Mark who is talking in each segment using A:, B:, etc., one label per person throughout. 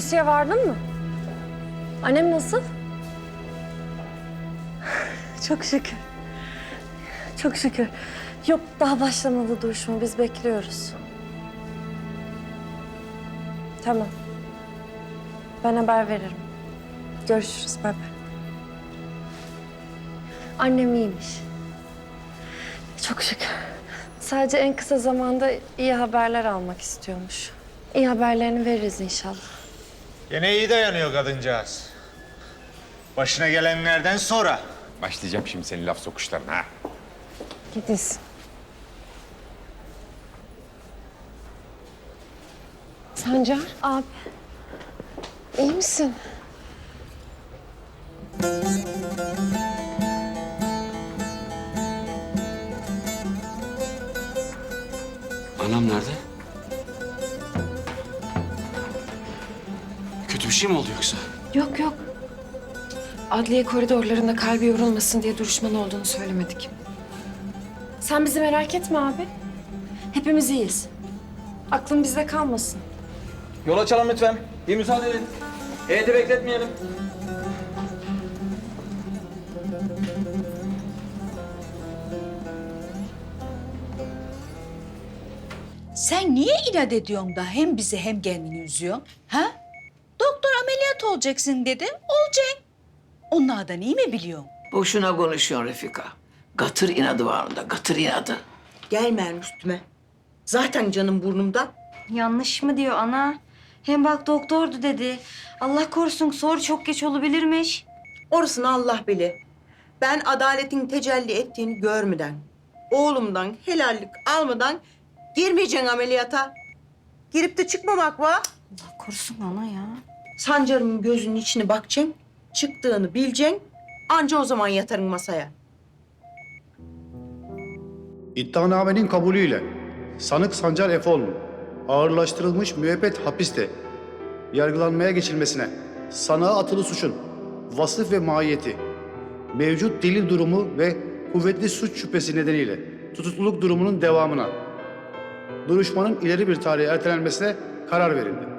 A: Hulusi'ye vardın mı? Annem nasıl? Çok şükür. Çok şükür. Yok daha başlamadı duruşma. Biz bekliyoruz. Tamam. Ben haber veririm. Görüşürüz. Bay. Annem iyiymiş. Çok şükür. Sadece en kısa zamanda iyi haberler almak istiyormuş. İyi haberlerini veririz inşallah.
B: Yine iyi dayanıyor kadıncağız. Başına gelenlerden sonra.
C: Başlayacağım şimdi senin laf sokuşlarına ha.
A: Gidiz. Sancar. Abi. iyi misin?
D: Anam nerede? Bir şey mi oldu yoksa?
E: Yok yok. Adliye koridorlarında kalbi yorulmasın diye duruşman olduğunu söylemedik.
A: Sen bizi merak etme abi. Hepimiz iyiyiz. Aklın bizde kalmasın.
F: Yol açalım lütfen. Bir müsaade edin. Heyeti bekletmeyelim.
G: Sen niye inat ediyorsun da hem bizi hem kendini üzüyorsun? Ha? Ameliyat olacaksın dedi, olacaksın. Onlardan iyi mi biliyorsun?
H: Boşuna konuşuyorsun Refika. Gatır inadı var onda, gatır inadı.
I: Gelmeyin üstüme. Zaten canım burnumda.
J: Yanlış mı diyor ana? Hem bak doktordu dedi. Allah korusun sor çok geç olabilirmiş.
I: Orasını Allah bilir. Ben adaletin tecelli ettiğini görmeden, oğlumdan helallik almadan girmeyeceksin ameliyata. Girip de çıkmamak var.
J: Allah korusun ana ya.
I: Sancarımın gözünün içine bakacaksın, çıktığını bileceksin. Anca o zaman yatarın masaya.
K: İddianamenin kabulüyle sanık Sancar Efoğlu'nun ağırlaştırılmış müebbet hapiste yargılanmaya geçilmesine, sanığa atılı suçun vasıf ve mahiyeti, mevcut delil durumu ve kuvvetli suç şüphesi nedeniyle tutukluluk durumunun devamına, duruşmanın ileri bir tarihe ertelenmesine karar verildi.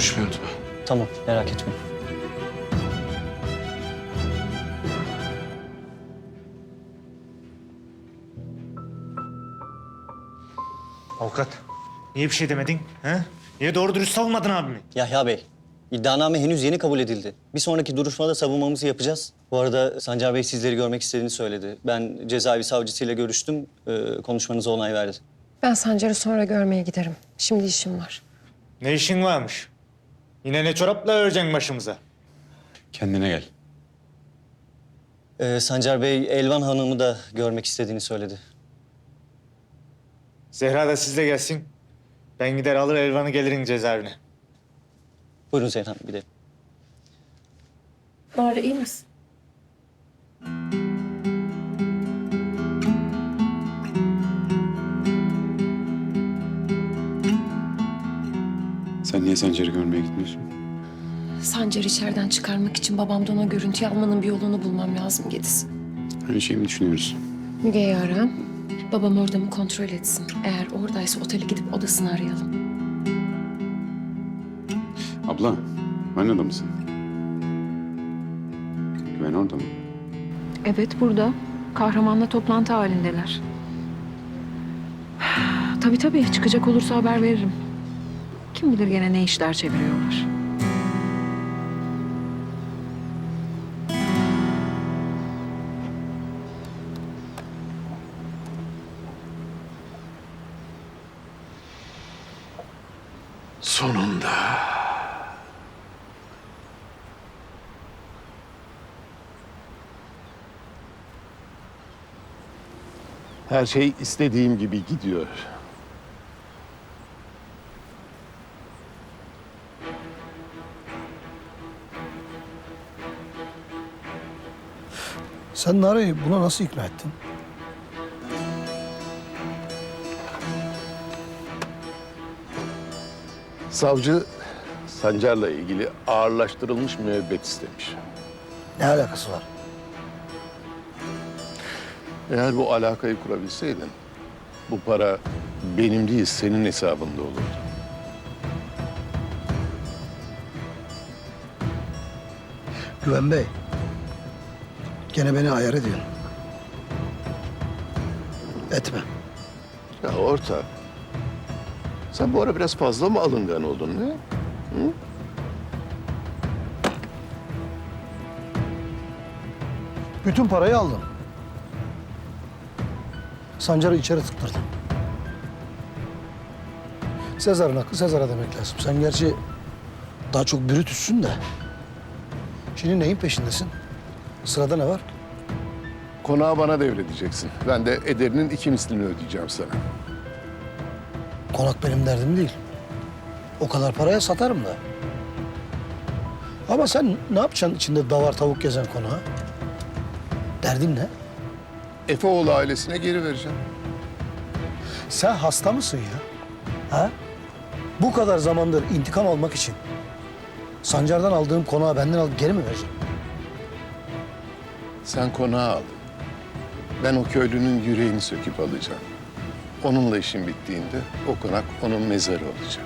D: Unutma.
F: Tamam, merak etmeyin.
B: Avukat, niye bir şey demedin? Ha? Niye doğru dürüst savunmadın abimi?
F: Yahya Bey, iddianame henüz yeni kabul edildi. Bir sonraki duruşmada savunmamızı yapacağız. Bu arada Sancar Bey sizleri görmek istediğini söyledi. Ben cezaevi savcısıyla görüştüm, ee, konuşmanıza onay verdi.
E: Ben Sancar'ı sonra görmeye giderim. Şimdi işim var.
B: Ne işin varmış? Yine ne çorapla öreceksin başımıza?
C: Kendine gel.
F: Ee, Sancar Bey, Elvan Hanım'ı da görmek istediğini söyledi.
B: Zehra da sizle gelsin. Ben gider alır Elvan'ı gelirim cezaevine.
F: Buyurun Zehra Hanım, gidelim.
A: Nari iyi misin?
C: Sen niye Sancar'ı görmeye gitmiyorsun?
E: Sancar'ı içeriden çıkarmak için babamdan o görüntüyü almanın bir yolunu bulmam lazım Gediz.
C: Aynı şeyi mi düşünüyoruz?
E: Müge'yi ara. Babam orada mı kontrol etsin. Eğer oradaysa otele gidip odasını arayalım.
C: Abla, aynı da mısın? Güven orada mı?
E: Evet burada. Kahramanla toplantı halindeler. Tabii tabii çıkacak olursa haber veririm. Kim bilir gene ne işler çeviriyorlar.
D: Sonunda.
L: Her şey istediğim gibi gidiyor.
M: Sen Nare'yi buna nasıl ikna ettin?
L: Savcı Sancar'la ilgili ağırlaştırılmış müebbet istemiş.
M: Ne alakası var?
L: Eğer bu alakayı kurabilseydin, bu para benim değil senin hesabında olurdu.
M: Güven Bey. Gene beni ayar ediyorsun. Etme.
L: Ya orta, sen bu ara biraz fazla mı alıngan oldun ne?
M: Bütün parayı aldın. Sancar'ı içeri tıktırdın. Sezar'ın hakkı Sezar'a demek lazım. Sen gerçi daha çok Brutus'sun da. Şimdi neyin peşindesin? Sırada ne var?
L: Konağı bana devredeceksin. Ben de ederinin iki mislini ödeyeceğim sana.
M: Konak benim derdim değil. O kadar paraya satarım da. Ama sen ne yapacaksın içinde davar tavuk gezen konağı? Derdin ne?
L: Efeoğlu ailesine geri vereceğim.
M: Sen hasta mısın ya? Ha? Bu kadar zamandır intikam almak için Sancar'dan aldığım konağı benden alıp geri mi vereceğim?
L: Sen konağı al. Ben o köylünün yüreğini söküp alacağım. Onunla işin bittiğinde o konak onun mezarı olacak.